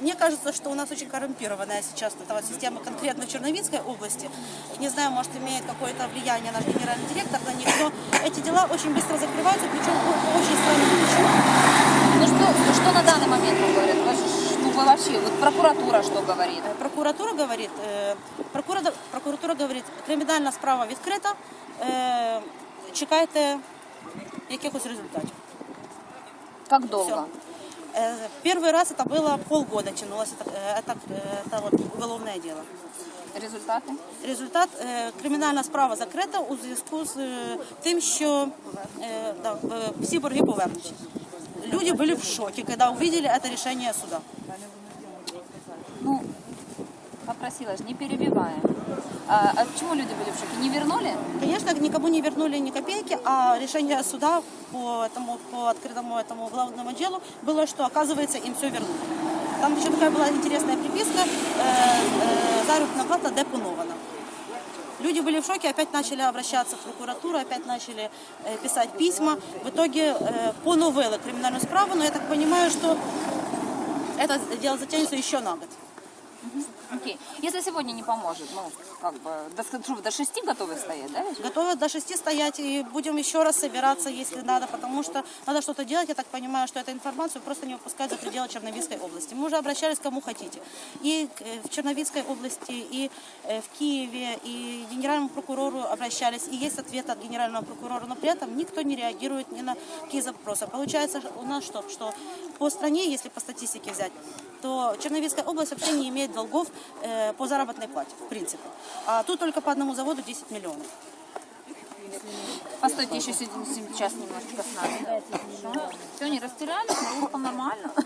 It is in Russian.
мне кажется, что у нас очень коррумпированная сейчас эта вот система конкретно в Черновицкой области. Не знаю, может, имеет какое-то влияние наш генеральный директор на них, но эти дела очень быстро закрываются, причем по по очень странным причинам. Ну что, что на данный момент вам говорят? Вы ж- Ну вы вообще, вот прокуратура что говорит? Е, Прокуратура говорить, е, прокуратура, прокуратура говорить, кримінальна справа відкрита, е, чекайте якихось результатів. Как долго? Э, Первый раз это было полгода тянулось, это, э, это, э, это вот уголовное дело. Результати? Результат е, кримінальна справа закрита у зв'язку з е, тим, що е, да, е, всі борги повернуті. Люди були в шоке, когда увидели это решение суда. Ну, попросила же, не перебиваем. А, а почему люди были в шоке? Не вернули? Конечно, никому не вернули ни копейки, а решение суда по, этому, по открытому этому главному делу было, что, оказывается, им все вернули. Там еще такая была интересная приписка, э, э, заработная плата депонована. Люди были в шоке, опять начали обращаться в прокуратуру, опять начали э, писать письма. В итоге э, поновили криминальную справу, но я так понимаю, что это дело затянется еще на год. Окей. Если сегодня не поможет, ну, как бы, до, до шести готовы стоять, да? Готовы до шести стоять и будем еще раз собираться, если надо, потому что надо что-то делать. Я так понимаю, что эту информацию просто не выпускают за пределы Черновицкой области. Мы уже обращались к кому хотите. И э, в Черновицкой области, и э, в Киеве, и к генеральному прокурору обращались. И есть ответ от генерального прокурора, но при этом никто не реагирует ни на какие запросы. Получается у нас что? Что по стране, если по статистике взять, то Черновицкая область вообще не имеет долгов э, по заработной плате, в принципе. А тут только по одному заводу 10 миллионов. Постойте еще се- сейчас немножечко с нами. Все, не растерялись, на русском нормально.